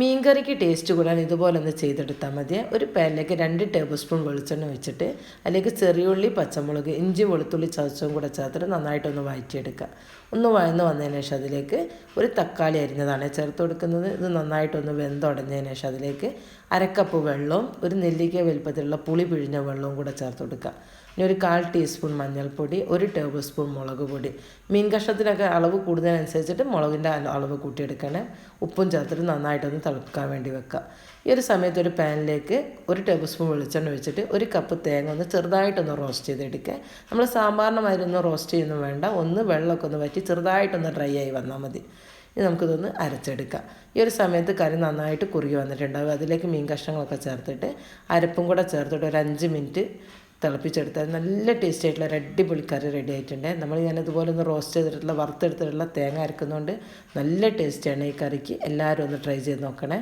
മീൻകറിക്ക് taste കൂടാൻ ഇതുപോലെ ഒന്ന് ചെയ്തെടുത്താൽ മതി ഒരു പാനിലേക്ക് രണ്ട് ടേബിൾ സ്പൂൺ വെളിച്ചെണ്ണ വെച്ചിട്ട് അതിലേക്ക് ചെറിയുള്ളി പച്ചമുളക് ഇഞ്ചി വെളുത്തുള്ളി ചതച്ചും കൂടെ ചേർത്തിട്ട് നന്നായിട്ടൊന്ന് വഴറ്റിയെടുക്കുക ഒന്ന് വഴന്ന് വന്നതിന് ശേഷം അതിലേക്ക് ഒരു തക്കാളി അരിഞ്ഞതാണ് ചേർത്ത് കൊടുക്കുന്നത്. ഇത് നന്നായിട്ടൊന്ന് വെന്തുടഞ്ഞതിന് ശേഷം അതിലേക്ക് അരക്കപ്പ് വെള്ളവും ഒരു നെല്ലിക്ക വലുപ്പത്തിലുള്ള പുളി പിഴിഞ്ഞ വെള്ളവും കൂടെ ചേർത്ത് കൊടുക്കുക. പിന്നെ ഒരു കാൽ ടീസ്പൂൺ മഞ്ഞൾപ്പൊടി ഒരു ടേബിൾ സ്പൂൺ മുളക് പൊടി. മീൻ കഷ്ണത്തിനൊക്കെ അളവ് കൂടുന്നതിനനുസരിച്ചിട്ട് മുളകിന്റെ അളവ് കൂട്ടിയെടുക്കണേ ഉപ്പും ചേർത്തിട്ട് നന്നായിട്ടൊന്ന് തിളക്കാൻ വേണ്ടി വെക്കുക. ഈ ഒരു സമയത്ത് ഒരു പാനിലേക്ക് ഒരു ടേബിൾ സ്പൂൺ വെളിച്ചെണ്ണ വെച്ചിട്ട് ഒരു കപ്പ് തേങ്ങ ഒന്ന് ചെറുതായിട്ടൊന്ന് റോസ്റ്റ് ചെയ്തെടുക്കുക. നമ്മൾ സാമ്പാറിന് ഒന്നും റോസ്റ്റ് ചെയ്യുന്നു വേണ്ട. ഒന്ന് വെള്ളമൊക്കെ ഒന്ന് വറ്റി ചെറുതായിട്ടൊന്ന് ഡ്രൈ ആയി വന്നാൽ മതി. ഇനി നമുക്കിതൊന്ന് അരച്ചെടുക്കാം. ഈ ഒരു സമയത്ത് കറി നന്നായിട്ട് കുറുകി വന്നിട്ടുണ്ടാവും. അതിലേക്ക് മീൻ കഷ്ണങ്ങളൊക്കെ ചേർത്തിട്ട് അരപ്പും കൂടെ ചേർത്തിട്ട് ഒരു അഞ്ച് മിനിറ്റ് തിളപ്പിച്ചെടുത്താൽ നല്ല ടേസ്റ്റ് ആയിട്ടുള്ള ഒരു അടിപൊളി കറി റെഡി ആയിട്ടുണ്ട്. നമ്മൾ ഞാൻ ഇതുപോലെ ഒന്ന് റോസ്റ്റ് ചെയ്തിട്ടുള്ള വറുത്തെടുത്തിട്ടുള്ള തേങ്ങ അരക്കുന്നതുകൊണ്ട് നല്ല ടേസ്റ്റാണ് ഈ കറിക്ക്. എല്ലാവരും ഒന്ന് ട്രൈ ചെയ്ത് നോക്കണേ.